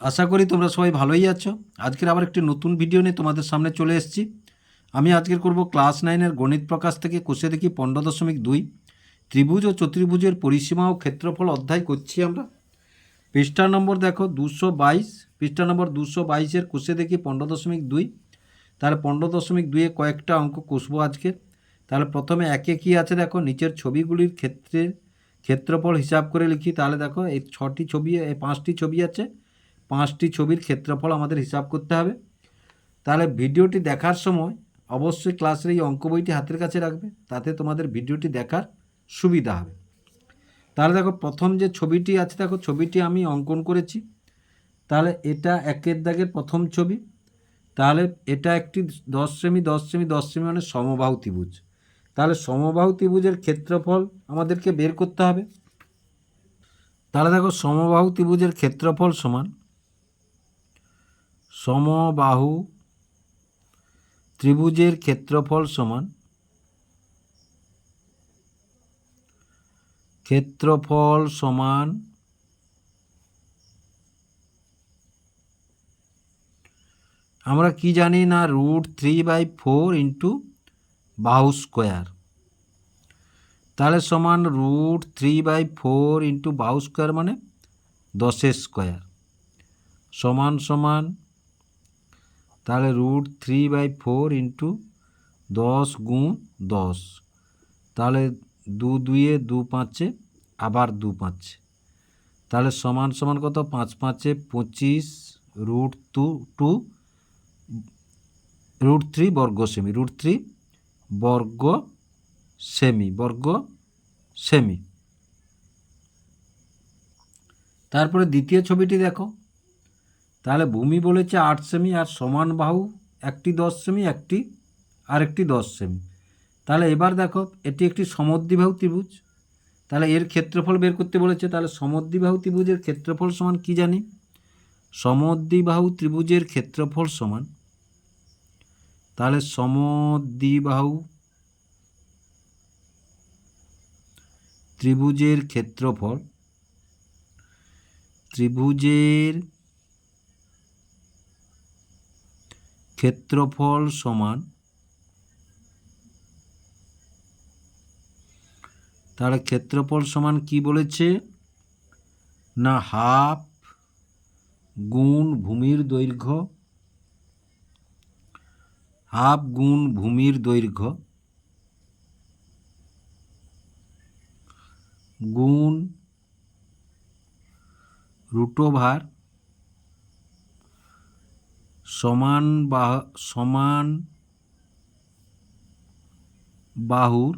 আশা করি তোমরা সবাই ভালোই আছো। আজকের আবার একটি নতুন ভিডিও নিয়ে তোমাদের সামনে চলে এসেছি। আমি আজকের করব ক্লাস নাইনের গণিত প্রকাশ থেকে কোষে দেখি পনেরো দশমিক দুই। ত্রিভুজ ও চতুর্ভুজের পরিসীমা ও ক্ষেত্রফল অধ্যায় করছি আমরা। পৃষ্ঠা নম্বর দেখো দুশো বাইশ। পৃষ্ঠা নম্বর দুশো বাইশের কোষে দেখি পনেরো দশমিক দুই। তাহলে পনেরো দশমিক দুইয়ে কয়েকটা অঙ্ক কষবো আজকে। তাহলে প্রথমে একে কী আছে দেখো? নিচের ছবিগুলির ক্ষেত্রে ক্ষেত্রফল হিসাব করে লিখি। তাহলে দেখো এই ছটি ছবি, এই পাঁচটি ছবি আছে। পাঁচটি ছবির ক্ষেত্রফল আমাদের হিসাব করতে হবে। তাহলে ভিডিওটি দেখার সময় অবশ্যই ক্লাসের এই অঙ্ক বইটি হাতের কাছে রাখবে, তাতে তোমাদের ভিডিওটি দেখার সুবিধা হবে। তাহলে দেখো, প্রথম যে ছবিটি আছে, দেখো, ছবিটি আমি অঙ্কন করেছি। তাহলে এটা একের দাগের প্রথম ছবি। তাহলে এটা একটি দশ সেমি দশ সেমি দশ সেমি মানে সমবাহু ত্রিভুজ। তাহলে সমবাহু ত্রিভুজের ক্ষেত্রফল আমাদেরকে বের করতে হবে। তাহলে দেখো, সমবাহু ত্রিভুজের ক্ষেত্রফল সমান সমবাহু ত্রিভুজের ক্ষেত্রফল সমান ক্ষেত্রফল সমান আমরা কি জানি না, root three by four into বাহু স্কোয়ার। তাহলে সমান root three by four into বাহু স্কোয়ার মানে দশের স্কোয়ার। সমান সমান তাহলে root three by four into দশ গুণ দশ। তাহলে দু দুইয়ে দু পাঁচে, আবার দু পাঁচে। তাহলে সমান সমান কত? পাঁচ পাঁচে পঁচিশ root two two root three বর্গ সেমি রুট থ্রি বর্গ সেমি বর্গ সেমি তারপরে দ্বিতীয় ছবিটি দেখো। তাহলে ভূমি বলেছে আট সেমি আর সমান বাহু একটি দশ সেমি, একটি আর একটি দশ সেমি। তাহলে এবার দেখো, এটি একটি সমদ্বিবাহু ত্রিভুজ। তাহলে এর ক্ষেত্রফল বের করতে বলেছে, তাহলে সমদ্বিবাহু ত্রিভুজের ক্ষেত্রফল সমান কি জানি? সমদ্বিবাহু ত্রিভুজের ক্ষেত্রফল সমান, তাহলে সমদ্বিবাহু ত্রিভুজের ক্ষেত্রফল, ত্রিভুজের ক্ষেত্রফল সমান তাহলে ক্ষেত্রফল সমান কি বলেছে? না হাফ গুণ ভূমির দৈর্ঘ্য, হাফ গুণ ভূমির দৈর্ঘ্য গুণ রুটোভার সমান বা সমান বাহুর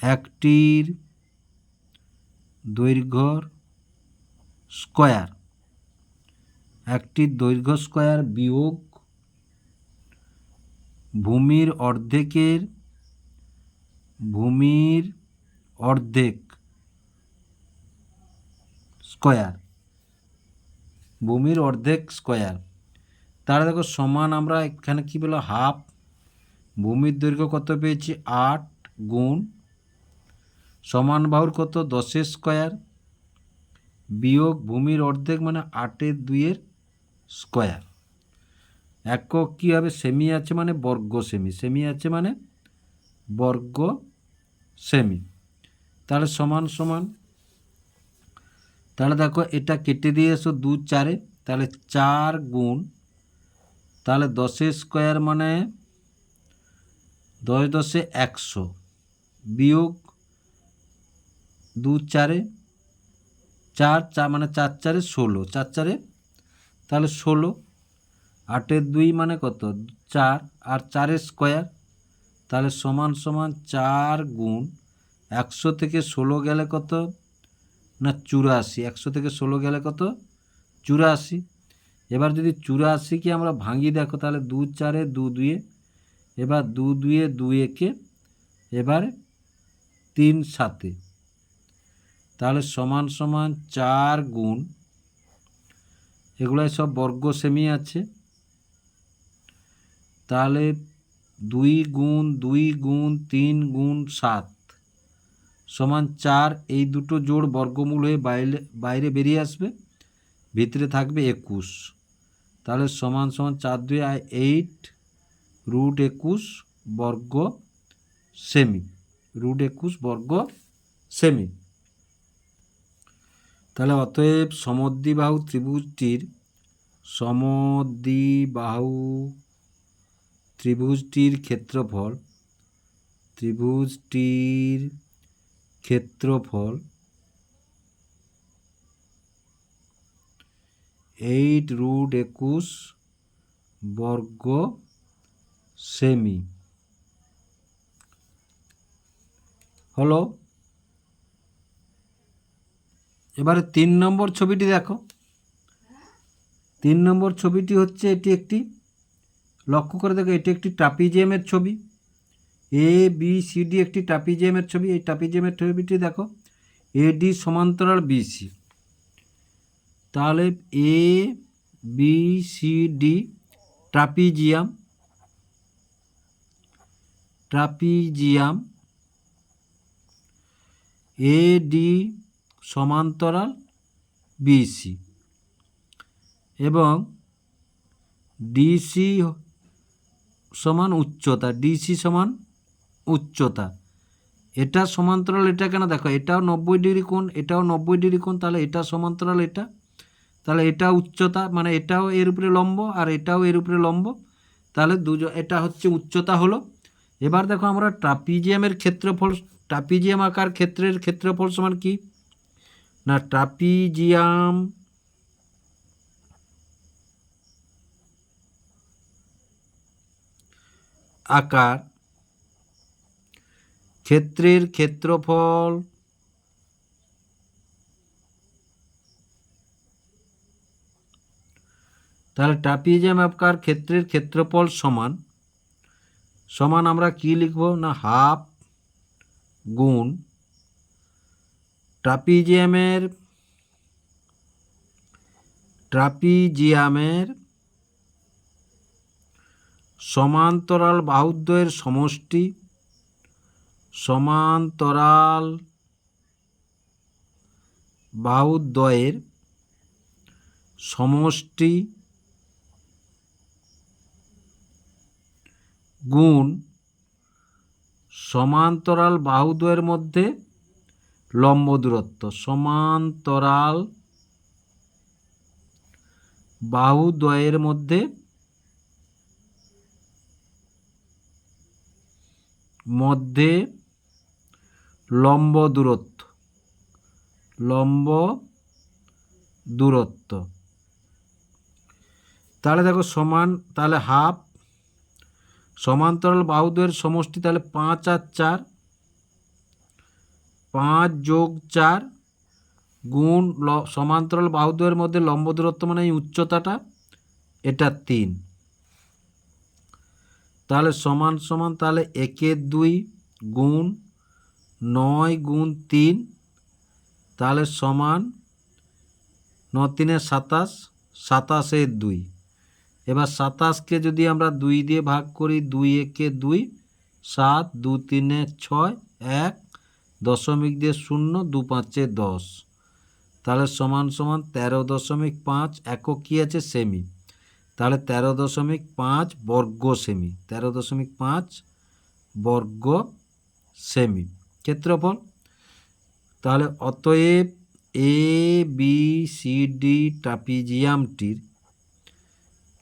একটির দৈর্ঘ্যর স্কয়ার। একটির দৈর্ঘ্য স্কয়ার বিয়োগ ভূমির অর্ধেকের ভূমির অর্ধেক স্কয়ার। ভূমির অর্ধেক স্কয়ার। তাহলে দেখো সমান আমরা এখানে কী বলো হাফ। ভূমির দৈর্ঘ্য কত পেয়েছি? আট গুণ। সমান বাহুর কত? দশের স্কয়ার। বিয়োগ ভূমির অর্ধেক মানে আটের দুইয়ের স্কয়ার। একক কী হবে? সেমি আছে মানে বর্গ সেমি। সেমি আছে মানে বর্গ সেমি। তাহলে সমান সমান তাহলে দেখো এটা কেটে দিয়ে এসো দু চারে, তাহলে চার গুণ, তাহলে দশে স্কোয়ার মানে দশ দশে একশো, বিয়োগ দু চারে, চার চার মানে চার চারে ষোলো, চার চারে তাহলে ষোলো আটের দুই মানে কত? চার, আর চারের স্কোয়ার, তাহলে সমান সমান চার গুণ, একশো থেকে ষোলো গেলে কত? না চুরাশি? একশো থেকে ষোলো গেলে কত? চুরাশি। এবার যদি চুরাশিকে আমরা ভাঙি, দেখো তাহলে দু চারে দু দুয়ে, এবার দু দুয়ে দু একে, এবার তিন সাতে। তাহলে সমান সমান চার গুণ, এগুলাই সব বর্গ সেমি আছে। তাহলে দুই গুণ দুই গুণ, তিন গুণ, সাত। সমান চার এই দুটো জোড় বর্গমূল হয়ে বাইরে বাইরে বেরিয়ে আসবে, ভিতরে থাকবে একুশ। তাহলে সমান সমান চার দুই এইট রুট একুশ বর্গ সেমি রুট একুশ বর্গ সেমি তাহলে অতএব সমদ্বিবাহু ত্রিভুজটির সমদ্বিবাহু ত্রিভুজটির ক্ষেত্রফল ত্রিভুজটির ক্ষেত্রফল এইট রুট একুশ বর্গ সেমি। হলো, এবারে তিন নম্বর ছবিটি দেখো। তিন নম্বর ছবিটি হচ্ছে এটি একটি, লক্ষ্য করে দেখো, এটি একটি ট্রাপিজিয়ামের ছবি। এ বি সি ডি একটি ট্রাপিজিয়ামের ছবি। এই ট্রাপিজিয়ামের ছবিটি দেখো। এডি সমান্তরাল বিসি তাহলে A B C D trapezium. Trapezium. A D সমান্তরাল বিসি এবং ডিসি সমান উচ্চতা। ডিসি সমান উচ্চতা। এটা সমান্তরাল, এটা কেন দেখো? এটাও নব্বই ডিগ্রি কোণ, এটাও নব্বই ডিগ্রি কোণ, তাহলে এটা সমান্তরাল এটা। তাহলে এটা উচ্চতা মানে এটাও এর উপরে লম্ব আর এটাও এর উপরে লম্ব। তাহলে দুজন এটা হচ্ছে উচ্চতা হলো। এবার দেখো আমরা ট্রাপিজিয়ামের ক্ষেত্রফল, ট্রাপিজিয়াম আকার ক্ষেত্রের ক্ষেত্রফল সমান কি? না, ট্রাপিজিয়াম আকার ক্ষেত্রের ক্ষেত্রফল তাহলে ট্রাপিজিয়াম আকার ক্ষেত্রের ক্ষেত্রফল সমান সমান আমরা কি লিখব না হাফ গুণ ট্রাপিজিয়ামের ট্রাপিজিয়ামের সমান্তরাল বাহুদ্বয়ের সমষ্টি সমান্তরাল বাহুদ্বয়ের সমষ্টি গুণ সমান্তরাল বাহুদ্বয়ের মধ্যে লম্ব দূরত্ব। সমান্তরাল বাহুদ্বয়ের মধ্যে মধ্যে লম্ব দূরত্ব। লম্ব দূরত্ব। তাহলে দেখো সমান, তাহলে হাফ, সমান্তরাল বাহুদের সমষ্টি তাহলে পাঁচ আর চার, পাঁচ যোগ চার গুণ ল, সমান্তরাল বাহুদ্বয়ের মধ্যে লম্ব দূরত্ব মানে এই উচ্চতাটা, এটা তিন। তাহলে সমান সমান তাহলে একের দুই গুণ নয় গুণ তিন, তাহলে সমান ন তিনে সাতাশ সাতাশের দুই। এবার সাতাশকে যদি আমরা দুই দিয়ে ভাগ করি, দুই একে দুই, সাত, দু তিনে ছয়, এক, দশমিক দিয়ে শূন্য, দু পাঁচে দশ। তাহলে সমান সমান তেরো দশমিক পাঁচ, একক কী আছে? সেমি। তাহলে তেরো দশমিক পাঁচ বর্গ সেমি। তেরো দশমিক পাঁচ বর্গ সেমি। ক্ষেত্রফল? তাহলে অতএব এ বি সি ডি ট্রাপিজিয়ামটির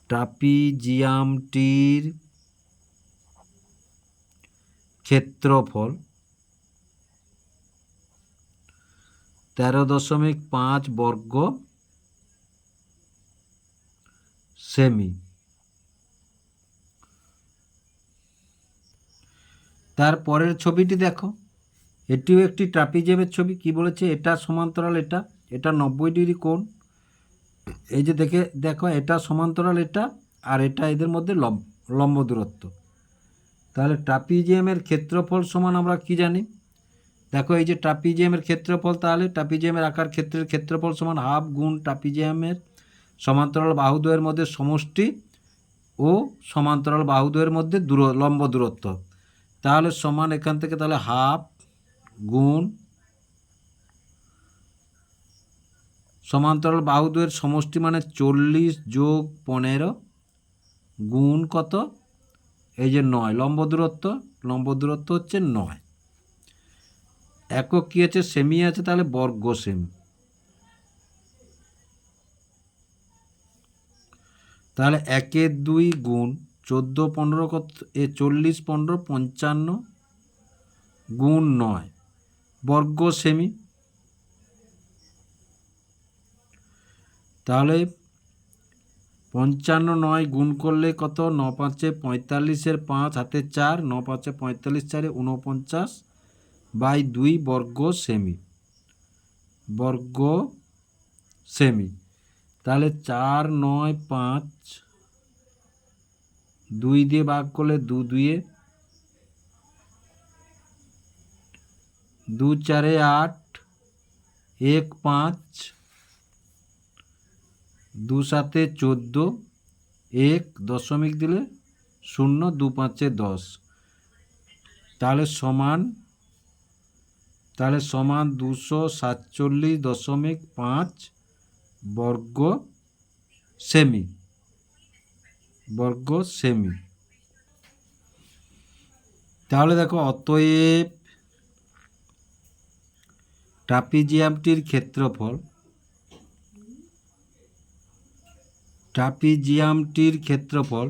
ট্রাপিজিয়ামটির ক্ষেত্রফল তেরো দশমিক পাঁচ বর্গ সেমি। তার পরের ছবিটি দেখো। এটিও একটি ট্রাপিজিয়ামের ছবি। কি বলেছে? এটা সমান্তরাল, এটা এটা নব্বই ডিগ্রি কোণ। এই যে দেখে, দেখো, এটা সমান্তরাল, এটা, আর এটা এদের মধ্যে লম্ব লম্ব দূরত্ব। তাহলে ট্রাপিজিয়ামের ক্ষেত্রফল সমান আমরা কি জানি? দেখো, এই যে ট্রাপিজিয়ামের ক্ষেত্রফল, তাহলে ট্রাপিজিয়ামের আকার ক্ষেত্রের ক্ষেত্রফল সমান হাফ গুণ ট্রাপিজিয়ামের সমান্তরাল বাহুদ্বয়ের মধ্যে সমষ্টি ও সমান্তরাল বাহুদ্বয়ের মধ্যে দূর, লম্ব দূরত্ব। তাহলে সমান এখান থেকে তাহলে হাফ গুণ সমান্তরাল বাহুদ্বয়ের সমষ্টি মানে চল্লিশ যোগ পনেরো গুণ কত? এই যে নয়, লম্ব দূরত্ব লম্ব দূরত্ব হচ্ছে নয়। একক কী আছে? সেমি আছে, তাহলে বর্গ সেমি। তাহলে একের দুই গুণ চোদ্দ পনেরো কত? এ চল্লিশ পনেরো পঞ্চান্ন গুণ নয়। বর্গ সেমি। তাহলে পঞ্চান্ন নয় গুণ করলে কত? ন পাঁচে পঁয়তাল্লিশের পাঁচ, হাতে চার, ন পাঁচে পঁয়তাল্লিশ, চারে উনপঞ্চাশ বাই দুই বর্গ সেমি। বর্গ সেমি। তাহলে চার নয় পাঁচ দুই দিয়ে ভাগ করলে দু দুইয়ে দু চারে আট, এক পাঁচ, দু সাতে চোদ্দ, এক দশমিক দিলে শূন্য, দু পাঁচে দশ। তাহলে সমান তাহলে সমান দুশো সাতচল্লিশ দশমিক পাঁচ বর্গ সেমি বর্গ সেমি। তাহলে দেখো, অতএব ট্রাপিজিয়ামটির ক্ষেত্রফল ট্রাপিজিয়ামটির ক্ষেত্রফল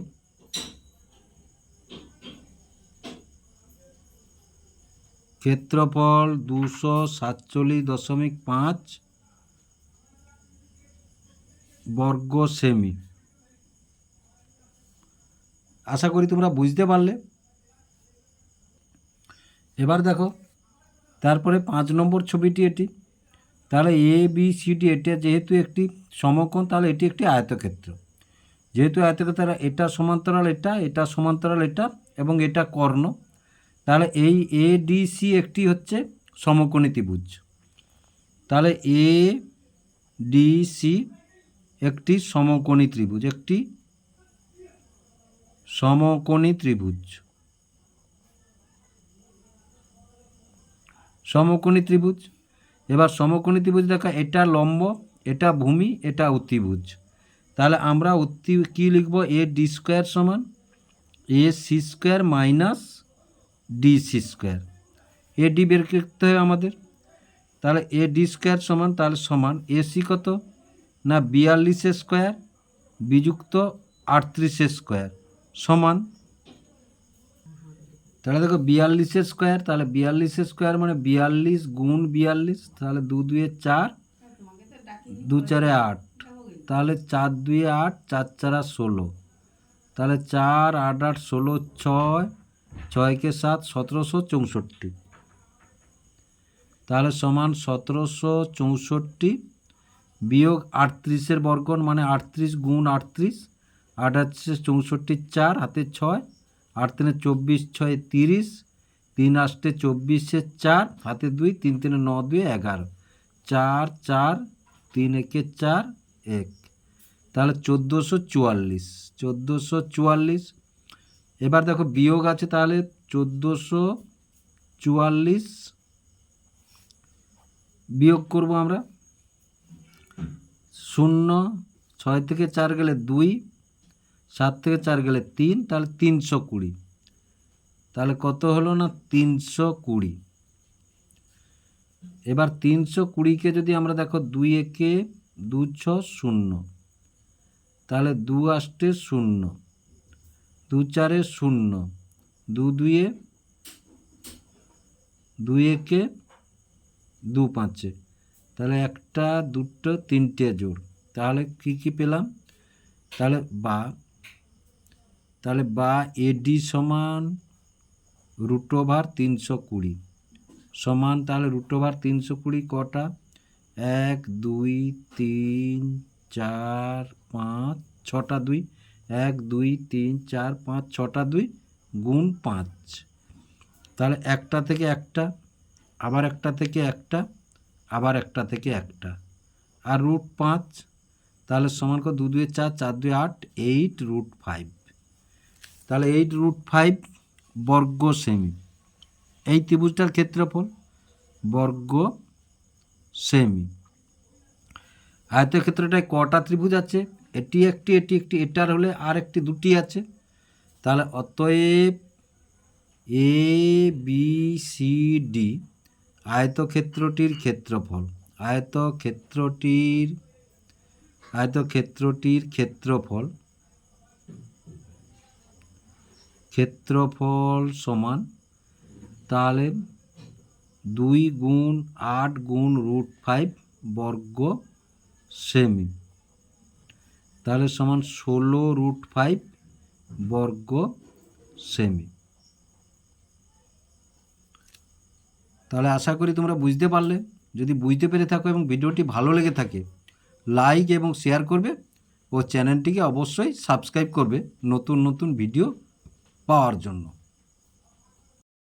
ক্ষেত্রফল দুশো সাতচল্লিশ দশমিক পাঁচ বর্গ সেমি। আশা করি তোমরা বুঝতে পারলে। এবার দেখো তারপরে পাঁচ নম্বর ছবিটি এটি। তাহলে এ বি সি ডি এটা যেহেতু একটি সমকোণ, তাহলে এটি একটি আয়তক্ষেত্র। যেহেতু আয়তক্ষেত্র এটা সমান্তরাল এটা এটা সমান্তরাল এটা এবং এটা কর্ণ। তাহলে এই এ ডি সি একটি হচ্ছে সমকোণী ত্রিভুজ। তাহলে এ ডি সি একটি সমকোণী ত্রিভুজ, একটি সমকোণী ত্রিভুজ। সমকোণী ত্রিভুজ। এবার সমকোণী ত্রিভুজ দেখা, এটা লম্ব, এটা ভূমি, এটা অতিভুজ। তাহলে আমরা অতি, কী লিখব? এ ডি স্কোয়ার সমান A C square minus D C square. A D বের করতে হবে আমাদের। তাহলে এ ডি স্কোয়ার সমান, তাহলে সমান এ সি কত? না বিয়াল্লিশের স্কোয়ার বিযুক্ত আটত্রিশের স্কোয়ার সমান তাহলে দেখো বিয়াল্লিশের স্কোয়ার, তাহলে বিয়াল্লিশের স্কোয়ার মানে বিয়াল্লিশ গুণ বিয়াল্লিশ, তাহলে দু দুয়ে চার, দু চারে আট। তাহলে চার দুয়ে আট, চার চারা ষোলো। তাহলে চার, আট আট, ষোলো, ছয়, ছয়কে সাত, সতেরোশো চৌষট্টি। তাহলে সমান সতেরোশো চৌষট্টি বিয়োগ আটত্রিশের বর্গন মানে আটত্রিশ গুণ আটত্রিশ, আট হচ্ছে চৌষট্টি চার, হাতে ছয় আট তিনে চব্বিশ ছয় তিরিশ, তিন আষ্টে চব্বিশে চার, হাতে দুই, তিন তিনে ন দুই, এগারো। চার চার, তিন একে চার, এক। তাহলে চোদ্দোশো চুয়াল্লিশ চোদ্দোশো চুয়াল্লিশ। এবার দেখো বিয়োগ আছে তাহলে চোদ্দোশো চুয়াল্লিশ বিয়োগ করব আমরা। শূন্য, ছয় থেকে চার গেলে দুই সাত থেকে চার গেলে তিন, তাহলে তিনশো কুড়ি। তাহলে কত হলো না? তিনশো কুড়ি। এবার তিনশো কুড়িকে যদি আমরা দেখো দুই একে দু ছ শূন্য, তাহলে দু আষ্টে শূন্য, দু চারে শূন্য, দু দুয়ে, দুই একে দু পাঁচে, তাহলে একটা, দুটো, তিনটে জোড়। তাহলে কি কি পেলাম? তাহলে বা তাহলে বা এডি সমান রুট ওভার তিনশো কুড়ি। সমান তাহলে রুট ওভার তিনশো কুড়ি কটা? এক, দুই, তিন, চার, পাঁচ, ছটা দুই। এক, দুই, তিন, চার, পাঁচ, ছটা দুই গুণ পাঁচ। তাহলে একটা থেকে একটা, আবার একটা থেকে একটা, আবার একটা থেকে একটা। আর রুট পাঁচ, তাহলে সমান করে দু দুয়ে চার চার দুই আট, এইট, রুট ফাইভ। তাহলে এইট রুট ফাইভ বর্গ সেমি এই ত্রিভুজটার ক্ষেত্রফল বর্গ সেমি আয়তক্ষেত্রটায় কটা ত্রিভুজ আছে? এটি একটি এটি একটি, এটার হলে আর একটি দুটি আছে। তাহলে অতএব এ বি সি ডি আয়তক্ষেত্রটির ক্ষেত্রফল, আয়তক্ষেত্রটির আয়তক্ষেত্রটির ক্ষেত্রফল ক্ষেত্রফল সমান তাহলে দুই গুণ আট গুণ রুট ফাইভ বর্গ সেমি। তাহলে সমান ষোলো রুট ফাইভ বর্গ সেমি। তাহলে আশা করি তোমরা বুঝতে পারলে। যদি বুঝতে পেরে থাকো এবং ভিডিওটি ভালো লেগে থাকে, লাইক এবং শেয়ার করবে ও চ্যানেলটিকে অবশ্যই সাবস্ক্রাইব করবে। নতুন নতুন ভিডিও পাওয়ার জন্য।